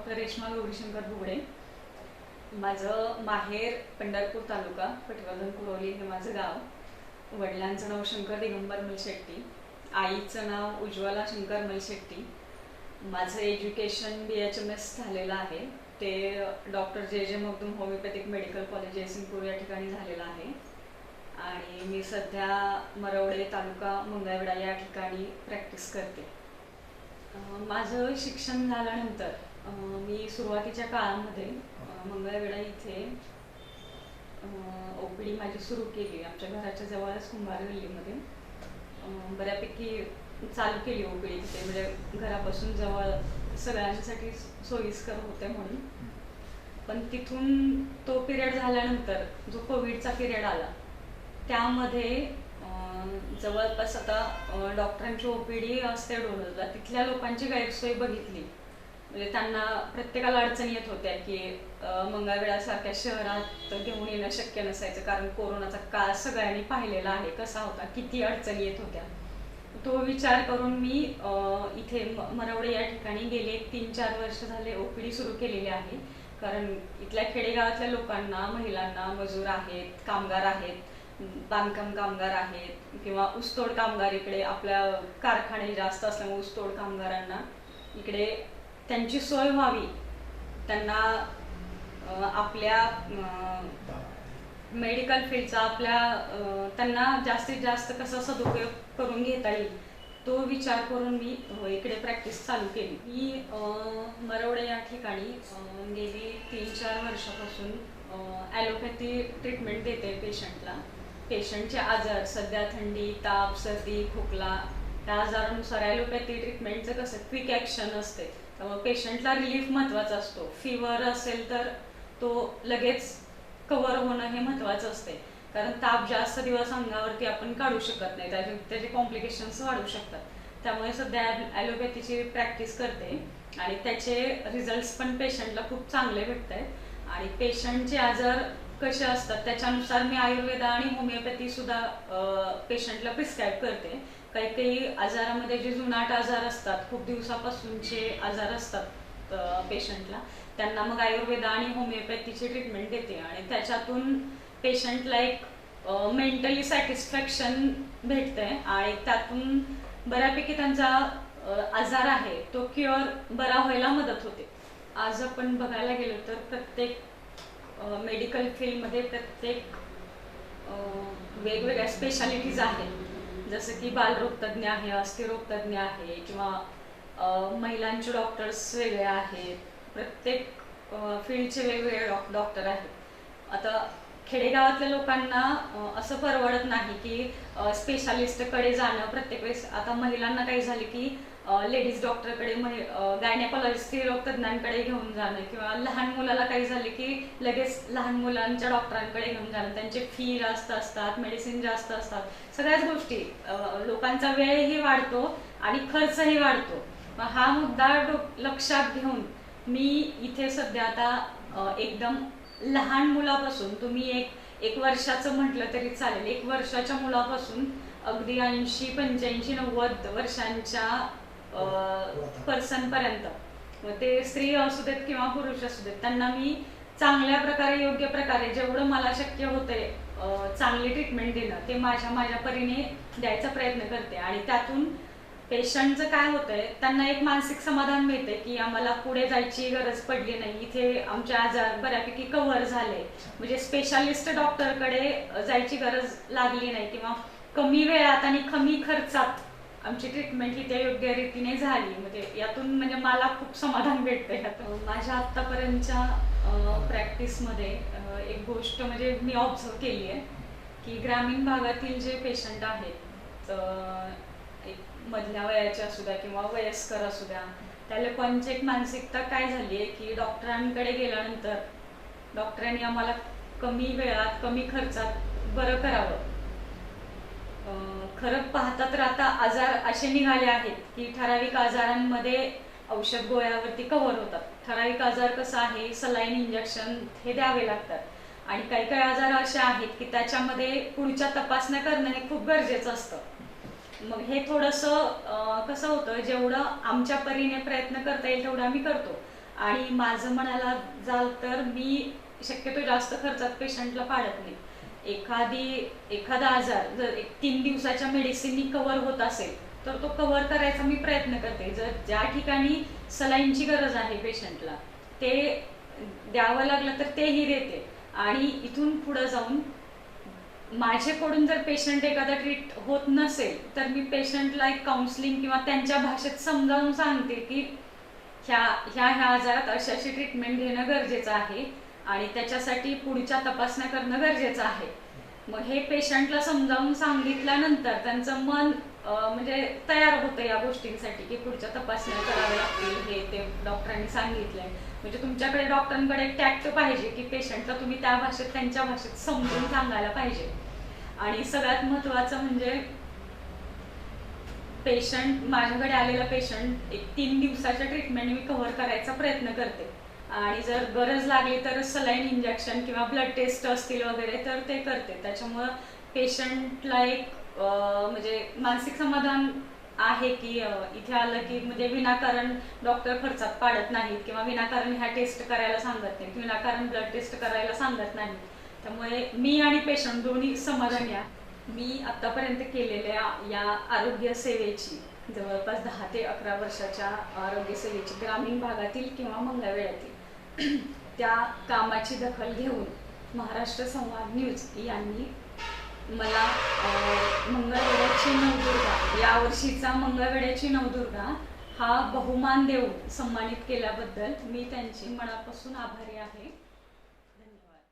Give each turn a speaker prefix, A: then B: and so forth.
A: Doctor Reshma Gaurishankar भुगडे. माझं माहेर पंढरपूर तालुका पटवर्धन कुरवली हे माझं गाव. वडिलांचं नाव शंकर दिगंबर मलशेट्टी. आईचं नाव उज्ज्वला शंकर मलशेट्टी. माझं education B H M S झालेलं आहे. ते doctor J J Magdum homoeopathic medical college Jaysingpur या ठिकाणी झालेलं आहे. आणि मी सध्या मरवडे तालुका मंगळवेढा या ठिकाणी प्रॅक्टिस करते. माझं शिक्षण झाल्यानंतर मी सुरुवातीच्या काळामध्ये अं, मंगळवेढा इथे ओ पी डी माझी सुरू केली. आमच्या घराच्या जवळच कुंभार गल्लीमध्ये. बऱ्यापैकी चालू केली ओ पी डी तिथे. म्हणजे घरापासून जवळ सगळ्यांसाठी सोयीस्कर होते म्हणून. पण तिथून तो पिरियड झाल्यानंतर जो कोविडचा पिरियड आला त्यामध्ये जवळपास आता अं, डॉक्टरांची ओपीडी असते डोनरला. तिथल्या लोकांची गैरसोय बघितली. म्हणजे त्यांना प्रत्येकाला अडचणी येत होत्या की मंगळवेळासारख्या शहरात घेऊन येणं शक्य नसायचं. कारण कोरोनाचा काळ सगळ्यांनी पाहिलेला आहे. कसा होता? किती अडचणी येत होत्या? तो विचार करून मी इथे मरवडे या ठिकाणी गेले. तीन चार वर्ष झाले ओपीडी सुरू केलेली आहे. कारण इथल्या खेडेगावातल्या लोकांना महिलांना मजूर आहेत कामगार आहेत बांधकाम कामगार आहेत किंवा ऊसतोड कामगार इकडे आपल्या कारखाने जास्त असल्यामुळे ऊसतोड कामगारांना इकडे त्यांची सोय व्हावी. त्यांना आपल्या मेडिकल फील्डचा आपल्या त्यांना जास्तीत जास्त कसा सदुपयोग करून घेता येईल तो विचार करून मी इकडे प्रॅक्टिस चालू केली. मी मरवडे या ठिकाणी गेली तीन चार वर्षापासून ॲलोपॅथी ट्रीटमेंट देते पेशंटला पेशंटचे आजार सध्या थंडी ताप सर्दी खोकला त्या आजारानुसार ॲलोपॅथी ट्रीटमेंटचं कसं क्विक ॲक्शन असते. त्यामुळे पेशंटला रिलीफ महत्त्वाचा असतो. फिवर असेल तर तो लगेच कव्हर होणं हे महत्त्वाचं असते कारण ताप जास्त दिवस अंगावरती आपण काढू शकत नाही. त्याचे त्याचे कॉम्प्लिकेशन्स वाढू शकतात. त्यामुळे सध्या ॲलोपॅथीची प्रॅक्टिस करते. आणि त्याचे रिझल्ट्स पण पेशंटला खूप चांगले भेटत आहेत आणि पेशंटचे आजार कसे असतात त्याच्यानुसार मी आयुर्वेद आणि होमिओपॅथी सुद्धा पेशंटला प्रिस्क्राईब करते. काही काही आजारामध्ये जे जुनाट आजार असतात खूप दिवसापासूनचे आजार असतात पेशंटला त्यांना मग आयुर्वेद आणि होमिओपॅथीची ट्रीटमेंट देते. आणि त्याच्यातून पेशंटला एक मेंटली सॅटिस्फॅक्शन भेटतंय आणि त्यातून बऱ्यापैकी त्यांचा आजार आहे तो क्युअर बरा व्हायला मदत होते. आज आपण बघायला गेलो तर प्रत्येक मेडिकल फील्डमध्ये प्रत्येक वेगवेगळ्या स्पेशालिटीज आहेत. जसं की बालरोगतज्ञ आहे अस्थिरोगतज्ञ आहे किंवा महिलांचे डॉक्टर्स वेगळे आहेत. प्रत्येक फील्डचे वेगवेगळे डॉक डॉक्टर आहेत. आता खेडेगावातल्या लोकांना असं परवडत नाही की स्पेशालिस्टकडे जाणं प्रत्येक वेळेस. आता महिलांना काही झाले की लेडीज डॉक्टरकडे गायनेकॉलॉजिस्ट स्त्रीरोग तज्ज्ञांकडे घेऊन जाणं किंवा लहान मुलाला काही झाले की लगेच लहान मुलांच्या डॉक्टरांकडे घेऊन जाणं. त्यांचे फी जास्त असतात मेडिसिन जास्त असतात. सगळ्याच गोष्टी लोकांचा वेळही वाढतो आणि खर्चही वाढतो. मग हा मुद्दा डो- लक्षात घेऊन मी इथे सध्या आता एकदम लहान मुलापासून तुम्ही एक एक वर्षाचं म्हटलं तरी चालेल. एक वर्षाच्या मुलापासून अगदी ऐंशी पंच्याऐंशी नव्वद वर्षांच्या पर्सन पर्यंत. मग ते स्त्री असू देत किंवा पुरुष असू देत त्यांना मी चांगल्या प्रकारे योग्य प्रकारे जेवढं मला शक्य होतंय चांगली ट्रीटमेंट देणं ते माझ्या माझ्या परीने द्यायचा प्रयत्न करते. आणि त्यातून पेशंटचं काय होतंय त्यांना एक मानसिक समाधान मिळते की आम्हाला पुढे जायची गरज पडली नाही. इथे आमचे आजार बऱ्यापैकी कव्हर झाले. म्हणजे स्पेशालिस्ट डॉक्टरकडे जायची गरज लागली नाही किंवा कमी वेळात आणि कमी खर्चात आमची ट्रीटमेंट त्या योग्य रीतीने झाली. म्हणजे यातून म्हणजे मला खूप समाधान भेटतं यात हो, माझ्या आत्तापर्यंतच्या प्रॅक्टिसमध्ये एक गोष्ट म्हणजे मी ऑब्झर्व केली आहे की ग्रामीण भागातील जे पेशंट आहेत एक मधल्या वयाचे असू द्या किंवा वयस्कर असू द्या त्या लोकांची एक मानसिकता काय झाली आहे की डॉक्टरांकडे गेल्यानंतर डॉक्टरांनी आम्हाला कमी वेळात कमी खर्चात बरं करावं. खरं पाहता तर आता आजार असे निघाले आहेत की ठराविक आजारांमध्ये औषध गोळ्यावरती कव्हर होतात. ठराविक आजार कसा आहे? सलाईन इंजेक्शन हे द्यावे लागतात. आणि काही काही आजार असे आहेत की त्याच्यामध्ये पुढच्या तपासण्या करणं हे खूप गरजेचं असतं. मग हे थोडंसं कसं होतं? जेवढं आमच्या परीने प्रयत्न करता येईल तेवढं आम्ही करतो. आणि माझं म्हणायला जाल तर मी शक्यतो जास्त खर्चात पेशंटला पाळत नाही. एखादी एखादा आजार जर एक तीन दिवसाच्या मेडिसिननी कव्हर होत असेल तर तो कव्हर करायचा मी प्रयत्न करते. जर ज्या ठिकाणी सलाईनची गरज आहे पेशंटला ते द्यावं लागलं तर तेही देते. आणि इथून पुढं जाऊन माझ्याकडून जर पेशंट एखादा ट्रीट होत नसेल तर मी पेशंटला एक काउन्सिलिंग किंवा त्यांच्या भाषेत समजावून सांगते की ह्या ह्या ह्या आजारात अशी अशी ट्रीटमेंट घेणं गरजेचं आहे. आणि त्याच्यासाठी पुढच्या तपासण्या करणं गरजेचं आहे. मग हे पेशंटला समजावून सांगितल्यानंतर त्यांचं मन म्हणजे तयार होतं या गोष्टींसाठी की पुढच्या तपासण्या कराव्या लागतील हे ते डॉक्टरांनी सांगितलंय. म्हणजे तुमच्याकडे डॉक्टरांकडे एक टॅक्ट पाहिजे की पेशंटला तुम्ही त्या भाषेत त्यांच्या भाषेत समजून सांगायला पाहिजे. आणि सगळ्यात महत्त्वाचं म्हणजे पेशंट माझ्याकडे आलेला पेशंट एक तीन दिवसाच्या ट्रीटमेंट मी कव्हर करायचा प्रयत्न करते. आणि जर गरज लागली तर सलाईन इंजेक्शन किंवा ब्लड टेस्ट असतील वगैरे तर ते करते. त्याच्यामुळं पेशंटला एक म्हणजे मानसिक समाधान आहे की इथे आलं की म्हणजे विनाकारण डॉक्टर खर्चात पाडत नाहीत किंवा विनाकारण ह्या टेस्ट करायला सांगत नाहीत विनाकारण ब्लड टेस्ट करायला सांगत नाहीत. त्यामुळे मी आणि पेशंट दोन्ही समाधानी या मी आतापर्यंत केलेल्या या आरोग्य सेवेची जवळपास दहा ते अकरा वर्षाच्या आरोग्य सेवेची ग्रामीण भागातील किंवा मंगळवेळातील त्या कामाची दखल घेऊन महाराष्ट्र संवाद न्यूज यांनी मला मंगळवेड्याची नवदुर्गा यावर्षीचा मंगळवेड्याची नवदुर्गा हा बहुमान देऊन सन्मानित केल्याबद्दल मी त्यांची मनापासून आभारी आहे.